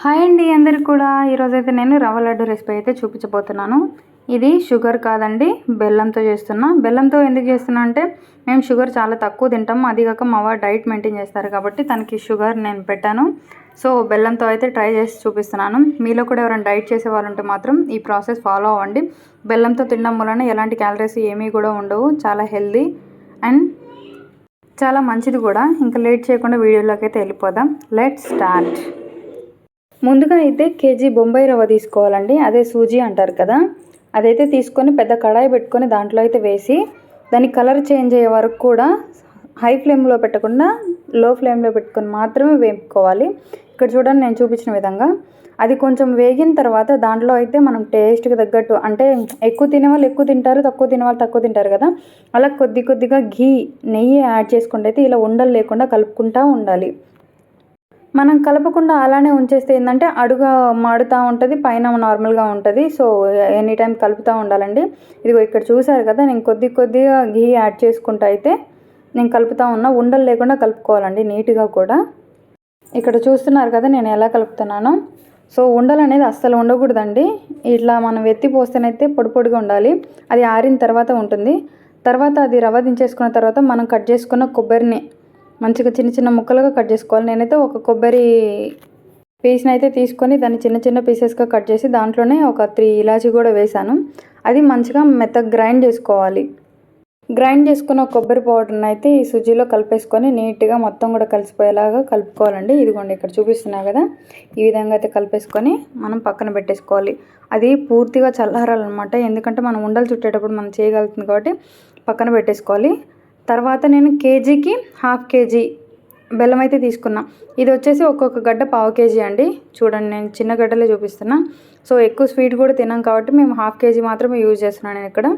Hi అండి అందరికి కూడా. ఈరోజైతే నేను రవ్వ లడ్డు రెసిపీ అయితే చూపించబోతున్నాను. ఇది షుగర్ కాదండి బెల్లంతో చేస్తున్నా. బెల్లంతో ఎందుకు చేస్తున్నా అంటే మేము షుగర్ చాలా తక్కువ తింటాము. అది కాక మా వారు డైట్ మెయింటైన్ చేస్తారు కాబట్టి తనకి షుగర్ నేను పెట్టాను. సో బెల్లంతో అయితే ట్రై చేసి చూపిస్తున్నాను. మీలో కూడా ఎవరైనా డైట్ చేసే వాళ్ళు ఉంటే మాత్రం ఈ ప్రాసెస్ ఫాలో అవ్వండి. బెల్లంతో తినడం వలన ఎలాంటి క్యాలరీస్ ఏమీ కూడా ఉండవు. చాలా హెల్దీ అండ్ చాలా మంచిది కూడా. ఇంకా లేట్ చేయకుండా వీడియోలోకి అయితే వెళ్ళిపోదాం. Let start. ముందుగా అయితే కేజీ బొంబాయి రవ్వ తీసుకోవాలండి. అదే సూజీ అంటారు కదా. అదైతే తీసుకొని పెద్ద కడాయి పెట్టుకొని దాంట్లో అయితే వేసి దాని కలర్ చేంజ్ అయ్యే వరకు కూడా హై ఫ్లేమ్లో పెట్టకుండా లో ఫ్లేమ్లో పెట్టుకొని మాత్రమే వేపుకోవాలి. ఇక్కడ చూడండి నేను చూపించిన విధంగా. అది కొంచెం వేగిన తర్వాత దాంట్లో అయితే మనం టేస్ట్కి తగ్గట్టు అంటే ఎక్కువ తినే వాళ్ళు ఎక్కువ తింటారు తక్కువ తినే వాళ్ళు తక్కువ తింటారు కదా. అలా కొద్ది కొద్దిగా ఘీ నెయ్యి యాడ్ చేసుకుంటే అయితే ఇలా ఉండలు లేకుండా కలుపుకుంటూ ఉండాలి. మనం కలపకుండా అలానే ఉంచేస్తే ఏంటంటే అడుగు మాడుతూ ఉంటుంది పైన నార్మల్గా ఉంటుంది. సో ఎనీ టైం కలుపుతూ ఉండాలండి. ఇదిగో ఇక్కడ చూసారు కదా నేను కొద్ది కొద్దిగా ఘీ యాడ్ చేసుకుంటూ అయితే నేను కలుపుతూ ఉన్నా. ఉండలు లేకుండా కలుపుకోవాలండి నీట్గా కూడా. ఇక్కడ చూస్తున్నారు కదా నేను ఎలా కలుపుతున్నానో. సో ఉండలు అనేది అస్సలు ఉండకూడదండి. ఇట్లా మనం ఎత్తి పోస్తేనైతే పొడి పొడిగా ఉండాలి. అది ఆరిన తర్వాత ఉంటుంది. తర్వాత అది రవ్వ దించేసుకున్న తర్వాత మనం కట్ చేసుకున్న కొబ్బరిని మంచిగా చిన్న చిన్న ముక్కలుగా కట్ చేసుకోవాలి. నేనైతే ఒక కొబ్బరి పీస్ని అయితే తీసుకొని దాన్ని చిన్న చిన్న పీసెస్గా కట్ చేసి దాంట్లోనే ఒక త్రీ ఇలాచీ కూడా వేసాను అది మంచిగా మెత్తగా గ్రైండ్ చేసుకోవాలి. గ్రైండ్ చేసుకున్న కొబ్బరి పౌడర్ని అయితే ఈ సుజీలో కలిపేసుకొని నీట్గా మొత్తం కూడా కలిసిపోయేలాగా కలుపుకోవాలండి. ఇదిగోండి ఇక్కడ చూపిస్తున్నా కదా. ఈ విధంగా అయితే కలిపేసుకొని మనం పక్కన పెట్టేసుకోవాలి. అది పూర్తిగా చల్లారాలన్నమాట. ఎందుకంటే మనం ఉండలు చుట్టేటప్పుడు మనం చేయగలుగుతుంది కాబట్టి పక్కన పెట్టేసుకోవాలి. తర్వాత నేను కేజీకి హాఫ్ కేజీ బెల్లం అయితే తీసుకున్నా. ఇది వచ్చేసి ఒక్కొక్క గడ్డ పావు కేజీ అండి. చూడండి నేను చిన్న గడ్డలే చూపిస్తున్నా. సో ఎక్కువ స్వీట్ కూడా తినాం కాబట్టి మేము హాఫ్ కేజీ మాత్రమే యూజ్ చేస్తున్నాను నేను ఇక్కడ.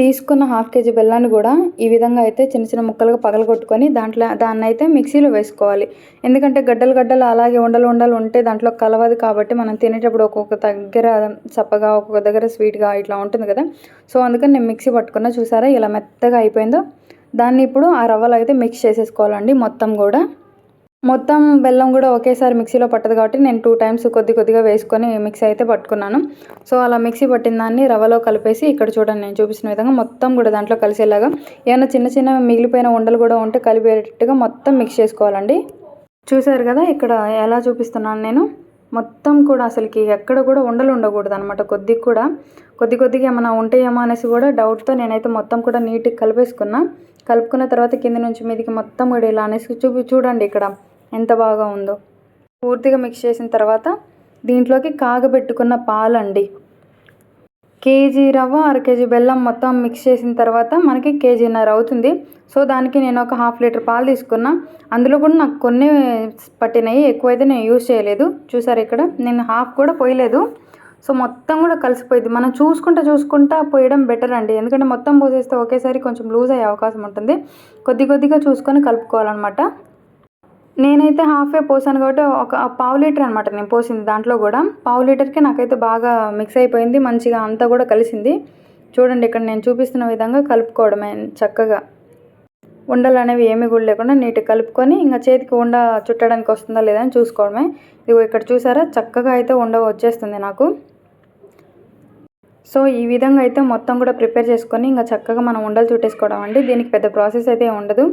తీసుకున్న హాఫ్ కేజీ బెల్లాన్ని కూడా ఈ విధంగా అయితే చిన్న చిన్న ముక్కలుగా పగలగొట్టుకొని దాంట్లో దాన్ని అయితే మిక్సీలో వేసుకోవాలి. ఎందుకంటే గడ్డలు గడ్డలు అలాగే ఉండలు ఉండలు ఉంటే దాంట్లో కలవదు కాబట్టి మనం తినేటప్పుడు ఒక్కొక్క దగ్గర చప్పగా ఒక్కొక్క దగ్గర స్వీట్గా ఇట్లా ఉంటుంది కదా. సో అందుకని నేను మిక్సీ పట్టుకున్నా. చూసారా? ఇలా మెత్తగా అయిపోయిందో. దాన్ని ఇప్పుడు ఆ రవ్వలు అయితే మిక్స్ చేసేసుకోవాలండి మొత్తం కూడా. మొత్తం బెల్లం కూడా ఒకేసారి మిక్సీలో పట్టదు కాబట్టి నేను టూ టైమ్స్ కొద్ది కొద్దిగా వేసుకొని మిక్సీ అయితే పట్టుకున్నాను. సో అలా మిక్సీ పట్టిన దాన్ని రవ్వలో కలిపేసి ఇక్కడ చూడండి నేను చూపించిన విధంగా మొత్తం కూడా దాంట్లో కలిసేలాగా ఏమైనా చిన్న చిన్న మిగిలిపోయిన ఉండలు కూడా ఉంటే కలిపేటట్టుగా మొత్తం మిక్స్ చేసుకోవాలండి. చూసారు కదా ఇక్కడ ఎలా చూపిస్తున్నాను నేను? మొత్తం కూడా అసలుకి ఎక్కడ కూడా ఉండలు ఉండకూడదు అనమాట కొద్దిగా కూడా కొద్ది కొద్దిగా ఏమైనా ఉంటాయేమో అనేసి కూడా డౌట్తో నేనైతే మొత్తం కూడా నీట్గా కలిపేసుకున్నా. కలుపుకున్న తర్వాత కింద నుంచి మీదికి మొత్తం కూడా ఇలా అనేసి చూపి చూడండి ఇక్కడ ఎంత బాగా ఉందో. పూర్తిగా మిక్స్ చేసిన తర్వాత దీంట్లోకి కాగబెట్టుకున్న పాలండి. కేజీ రవ్వ అర కేజీ బెల్లం మొత్తం మిక్స్ చేసిన తర్వాత మనకి కేజీన్నర అవుతుంది. సో దానికి నేను ఒక హాఫ్ లీటర్ పాలు తీసుకున్నా. అందులో కూడా నాకు కొన్ని పట్టినాయి ఎక్కువైతే నేను యూజ్ చేయలేదు. చూసారు ఇక్కడ? నేను హాఫ్ కూడా పోయలేదు. సో మొత్తం కూడా కలిసిపోయింది. మనం చూసుకుంటా చూసుకుంటా పోయడం బెటర్ అండి. ఎందుకంటే మొత్తం పోసేస్తే ఒకేసారి కొంచెం లూజ్ అయ్యే అవకాశం ఉంటుంది. కొద్ది కొద్దిగా చూసుకొని కలుపుకోవాలన్నమాట. నేనైతే హాఫే పోసాను కాబట్టి ఒక పావు లీటర్ అనమాట నేను పోసింది దాంట్లో కూడా. పావు లీటర్కి నాకైతే బాగా మిక్స్ అయిపోయింది మంచిగా అంతా కూడా కలిసింది. చూడండి ఇక్కడ నేను చూపిస్తున్న విధంగా కలుపుకోవడమే చక్కగా. ఉండలు అనేవి ఏమి కూడా లేకుండా నీట్గా కలుపుకొని ఇంకా చేతికి ఉండ చుట్టడానికి వస్తుందా లేదా అని చూసుకోవడమే. ఇదిగో ఇక్కడ చూసారా? చక్కగా అయితే ఉండ వచ్చేస్తుంది నాకు. సో ఈ విధంగా అయితే మొత్తం కూడా ప్రిపేర్ చేసుకొని ఇంకా చక్కగా మనం ఉండలు చుట్టేసుకోవడం అండి. దీనికి పెద్ద ప్రాసెస్ అయితే ఉండదు.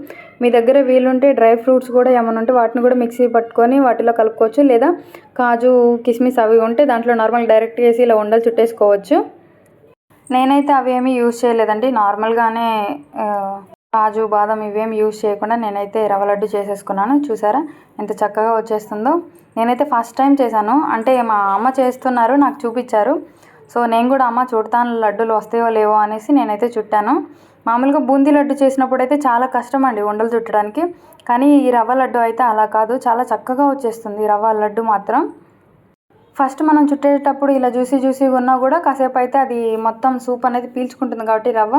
మీ దగ్గర వీలుంటే డ్రై ఫ్రూట్స్ కూడా ఏమైనా ఉంటే వాటిని కూడా మిక్సీ పట్టుకొని వాటిలో కలుపుకోవచ్చు. లేదా కాజు కిస్మిస్ అవి ఉంటే దాంట్లో నార్మల్ డైరెక్ట్ వేసి ఇలా ఉండలు చుట్టేసుకోవచ్చు. నేనైతే అవి ఏమీ యూజ్ చేయలేదండి. నార్మల్గానే కాజు బాదం ఇవేం యూజ్ చేయకుండా నేనైతే రవ్వ లడ్డు చేసేసుకున్నాను. చూసారా? ఎంత చక్కగా వచ్చేస్తుందో. నేనైతే ఫస్ట్ టైం చేశాను. అంటే మా అమ్మ చేస్తున్నారు నాకు చూపించారు. సో నేను కూడా అమ్మ చుడతాను లడ్డూలు వస్తాయో లేవో అనేసి నేనైతే చుట్టాను. మామూలుగా బూందీ లడ్డు చేసినప్పుడు అయితే చాలా కష్టం అండి ఉండలు చుట్టడానికి. కానీ ఈ రవ్వ లడ్డు అయితే అలా కాదు చాలా చక్కగా వచ్చేస్తుంది రవ్వ లడ్డు మాత్రం. ఫస్ట్ మనం చుట్టేటప్పుడు ఇలా జ్యూసీ జ్యూసీగా ఉన్నా కూడా కాసేపు అయితే అది మొత్తం సూప్ అనేది పీల్చుకుంటుంది కాబట్టి రవ్వ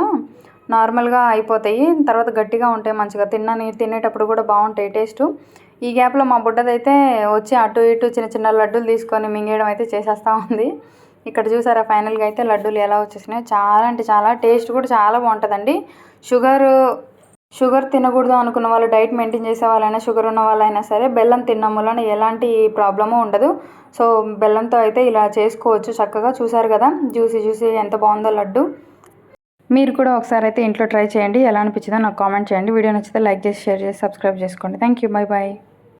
నార్మల్గా అయిపోతాయి. తర్వాత గట్టిగా ఉంటాయి మంచిగా. తిన్నని తినేటప్పుడు కూడా బాగుంటాయి టేస్ట్. ఈ గ్యాప్లో మా బుడ్డదైతే వచ్చి అటు ఇటు చిన్న చిన్న లడ్డూలు తీసుకొని మింగేయడం అయితే చేసేస్తూ ఉంది. ఇక్కడ చూసారా ఫైనల్గా అయితే లడ్డూలు ఎలా వచ్చేసినాయి. చాలా అంటే చాలా టేస్ట్ కూడా చాలా బాగుంటుందండి. షుగర్ షుగర్ తినకూడదు అనుకున్న వాళ్ళు డైట్ మెయింటైన్ చేసే వాళ్ళైనా షుగర్ ఉన్న వాళ్ళైనా సరే బెల్లం తినడం వలన ఎలాంటి ప్రాబ్లము ఉండదు. సో బెల్లంతో అయితే ఇలా చేసుకోవచ్చు చక్కగా. చూసారు కదా జ్యూసీ జ్యూసీ ఎంత బాగుందో లడ్డు. మీరు కూడా ఒకసారి అయితే ఇంట్లో ట్రై చేయండి. ఎలా అనిపించిందో నాకు కామెంట్ చేయండి. వీడియో నచ్చితే లైక్ చేసి షేర్ చేసి సబ్స్క్రైబ్ చేసుకోండి. Thank you. Bye bye